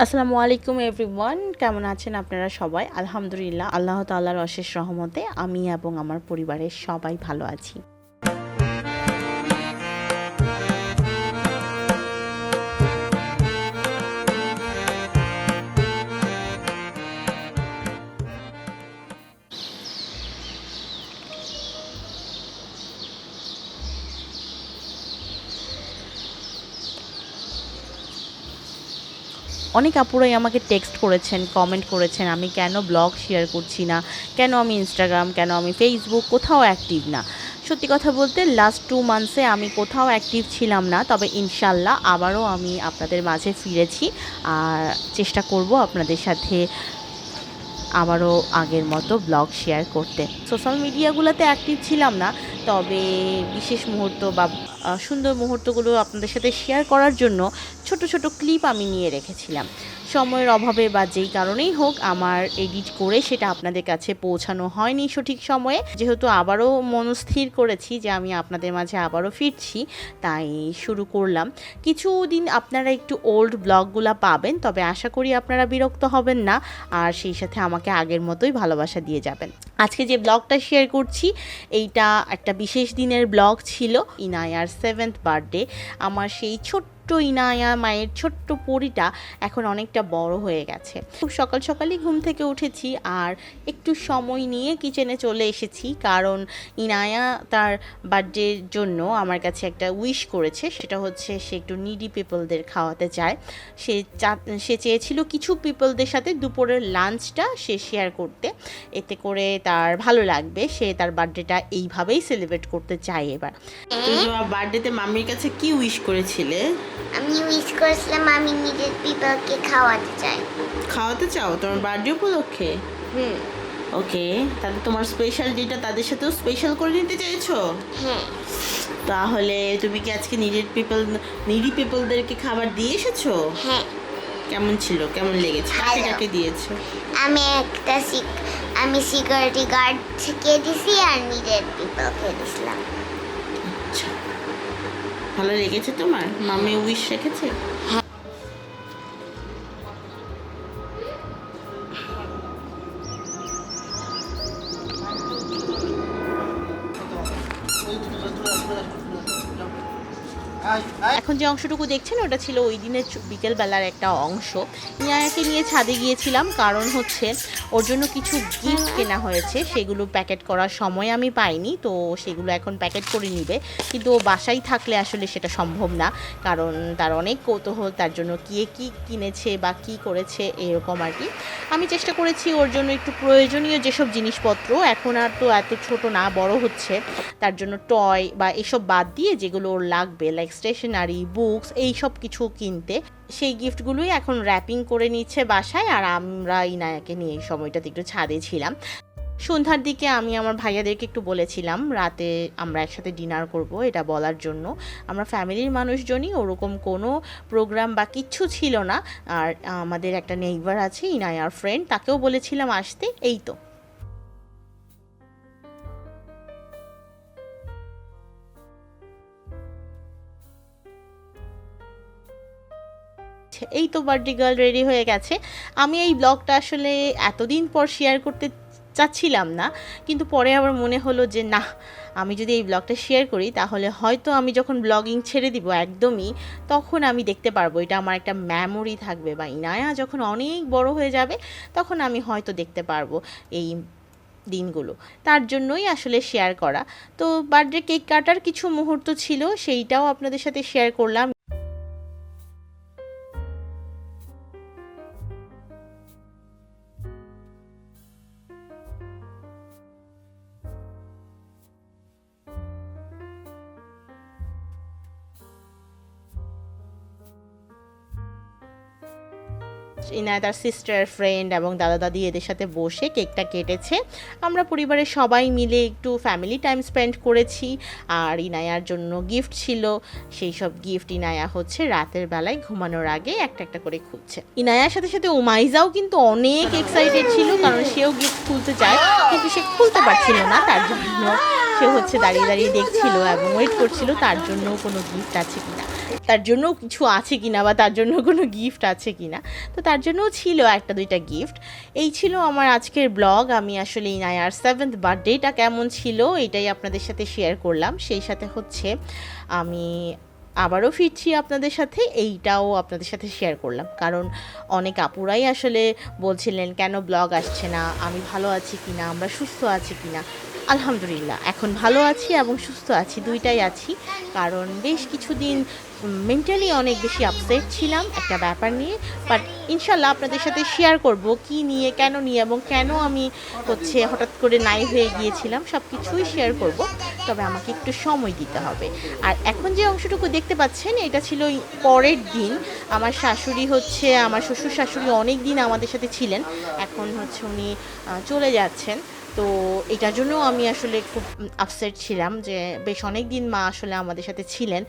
আসসালামু আলাইকুম এভরিওয়ান, কেমন আছেন আপনারা সবাই? আলহামদুলিল্লাহ, আল্লাহ তাল্লাহর অশেষ রহমতে আমি এবং আমার পরিবারের সবাই ভালো আছি। অনেক আপুরাই আমাকে টেক্সট করেছেন কমেন্ট করেছেন, আমি কেন ব্লগ শেয়ার করছি না? কেন আমি ইনস্টাগ্রাম কেন আমি ফেসবুক কোথাও অ্যাক্টিভ না। সত্যি কথা বলতে লাস্ট টু মান্থসে আমি কোথাও অ্যাক্টিভ ছিলাম না, তবে ইনশাল্লাহ আবারও আমি আপনাদের মাঝে ফিরেছি। আর চেষ্টা করব আপনাদের সাথে আবারও আগের মতো ব্লগ শেয়ার করতে। সোশ্যাল মিডিয়াগুলোতে অ্যাক্টিভ ছিলাম না তবে বিশেষ মুহূর্ত বা সুন্দর মুহূর্তগুলো আপনাদের সাথে শেয়ার করার জন্য ছোট ছোট ক্লিপ আমি নিয়ে রেখেছিলাম। সময়ের অভাবে বা যেই কারণেই হোক আমার এডিট করে সেটা আপনাদের কাছে পৌঁছানো হয়নি সঠিক সময়ে। যেহেতু আবারও মনস্থির করেছি যে আমি আপনাদের মাঝে আবারও ফিরছি, তাই শুরু করলাম। কিছুদিন আপনারা একটু ওল্ড ব্লগগুলো পাবেন, তবে আশা করি আপনারা বিরক্ত হবেন না, আর সেই সাথে আমাকে আগের মতোই ভালোবাসা দিয়ে যাবেন। আজকে যে ব্লগটা শেয়ার করছি, এইটা একটা বিশেষ দিনের ব্লগ ছিল ইনায়ার সেভেন্থ বার্থডে আমার সেই ছোট্ট ইনায়া মায়ের ছোট্ট পরিটা এখন অনেকটা বড় হয়ে গেছে। খুব সকাল সকালই ঘুম থেকে উঠেছি আর একটু সময় নিয়ে কিচেনে চলে এসেছি কারণ ইনায়া তার বার্থডের জন্য আমার কাছে একটা উইশ করেছে, সেটা হচ্ছে সে একটু নিডি পিপলদের খাওয়াতে চায়। সে চা- সে চেয়েছিল কিছু পিপলদের সাথে দুপুরের লাঞ্চটা সে শেয়ার করতে। এতে করে তার ভালো লাগবে, সে তার বার্থডেটা এইভাবেই সেলিব্রেট করতে চায় এবার। বার্থডেতে মাম্মির কাছে কি উইশ করেছিলে? আমি উইশ করেছিলাম আমি নিজের পিপলকে খাওয়াতে চাই। খাওয়াতে চাও? তোমার বার্থডে উপলক্ষে? হুম। ওকে তাহলে তোমার স্পেশাল ডেটা তাদের সাথেও স্পেশাল করে নিতে চাইছো? হ্যাঁ। তাহলে তুমি কি আজকে নিডেড পিপল নিডি পিপলদেরকে খাবার দিয়ে এসেছ? হ্যাঁ। কেমন ছিল? কেমন লেগেছে? কাকে কাকে দিয়েছ? আমি একটা সিক আমি সিকিউরিটি গার্ড কে দিছি আর নিজের পিপলকে দিছিলাম। ভালো লেগেছে তোমার? মামি উইশ রেখেছে? এখন যে অংশটুকু দেখছেন, ওটা ছিল ওই দিনের বিকেলবেলার একটা অংশ। নিয়াকে নিয়ে ছাদে গিয়েছিলাম, কারণ হচ্ছে ওর জন্য কিছু গিফট কেনা হয়েছে। সেগুলো প্যাকেট করার সময় আমি পাইনি, তো সেগুলো এখন প্যাকেট করে নিবে। কিন্তু ও বাসায় থাকলে আসলে সেটা সম্ভব না, কারণ তার অনেক কৌতূহল, তার জন্য কে কি কিনেছে বা কি করেছে এরকম আর কি। আমি চেষ্টা করেছি ওর জন্য একটু প্রয়োজনীয় যেসব জিনিসপত্র, এখন আর তো এত ছোট না, বড় হচ্ছে। তার জন্য টয় বা এসব বাদ দিয়ে যেগুলো ওর লাগবে লাইক স্টেশনারি বুকস এই সব কিছু কিনতে। সেই গিফটগুলোই এখন র্যাপিং করে নিচ্ছে বাসায় আর আমরা ইনায়াকে নিয়ে এই সময়টাতে একটু ছাদে ছিলাম। সন্ধ্যার দিকে আমি আমার ভাইয়াদেরকে একটু বলেছিলাম, রাতে আমরা একসাথে ডিনার করব, এটা বলার জন্য। আমরা ফ্যামিলির মানুষজনই, ওরকম কোনো প্রোগ্রাম বা কিচ্ছু ছিল না। আর আমাদের একটা নেইবার আছে, ইনায়ার ফ্রেন্ড তাকেও বলেছিলাম আসতে, এই তো। এই তো বার্থডে গার্ল রেডি হয়ে গেছে। আমি এই ব্লগটা আসলে এতদিন পর শেয়ার করতে চাচ্ছিলাম না, কিন্তু পরে আবার মনে হলো যে না আমি যদি এই ব্লগটা শেয়ার করি, তাহলে হয়তো আমি যখন ব্লগিং ছেড়ে দিব একদমই, তখন আমি দেখতে পারব। এটা আমার একটা মেমোরি থাকবে বা ইনায়া যখন অনেক বড় হয়ে যাবে, তখন আমি হয়তো দেখতে পারব এই দিনগুলো। তার জন্যই আসলে শেয়ার করা। তো বার্থডে কেক কাটার কিছু মুহূর্ত ছিল, সেইটাও আপনাদের সাথে শেয়ার করলাম। ইনায়া তার সিস্টার ফ্রেন্ড এবং দাদা দাদি এদের সাথে বসে কেকটা কেটেছে। আমরা পরিবারের সবাই মিলে একটু ফ্যামিলি টাইম স্পেন্ড করেছি আর ইনায়ার জন্য গিফট ছিল। সেই সব গিফট ইনায়া হচ্ছে রাতের বেলায় ঘুমানোর আগে একটা একটা করে খুঁজছে। ইনায়ার সাথে সাথে উমাইজাও কিন্তু অনেক এক্সাইটেড ছিল কারণ সেও গিফট খুলতে চায় কিন্তু সে খুলতে পারছিল না, তার জন্য সে হচ্ছে দাঁড়িয়ে দাঁড়িয়ে দেখছিল এবং ওয়েট করছিল তার জন্য কোনো গিফট আছে কিনা। তার জন্য কিছু আছে কি না বা তার জন্য কোনো গিফট আছে কি না তো তার জন্যও ছিল একটা দুইটা গিফট এই ছিল আমার আজকের ব্লগ আমি আসলে এই ইনায়ার সেভেন্থ বার্থডেটা কেমন ছিল এটাই আপনাদের সাথে শেয়ার করলাম। সেই সাথে হচ্ছে আমি আবারও ফিরছি আপনাদের সাথে, এইটাও আপনাদের সাথে শেয়ার করলাম। কারণ অনেক আপুরাই আসলে বলছিলেন, কেন ব্লগ আসছে না? আমি ভালো আছি কিনা? আমরা সুস্থ আছি কিনা? আলহামদুলিল্লাহ, এখন ভালো আছি এবং সুস্থ আছি, দুইটাই আছি। কারণ বেশ কিছুদিন মেন্টালি অনেক বেশি আপসেট ছিলাম একটা ব্যাপার নিয়ে। বাট ইনশাল্লাহ আপনাদের সাথে শেয়ার করব কি নিয়ে, কেন নিয়ে এবং কেন আমি হচ্ছে হঠাৎ করে নাই হয়ে গিয়েছিলাম সব কিছুই শেয়ার করব। তবে আমাকে একটু সময় দিতে হবে। আর এখন যে অংশটুকু দেখতে পাচ্ছেন, এটা ছিল পরের দিন। আমার শাশুড়ি হচ্ছে, আমার শ্বশুর শাশুড়ি অনেক দিন আমাদের সাথে ছিলেন। এখন হচ্ছে উনি চলে যাচ্ছেন। তো এটার জন্য আমি আসলে খুব আপসেট ছিলাম যে বেশ অনেক দিন মা আসলে আমাদের সাথে ছিলেন।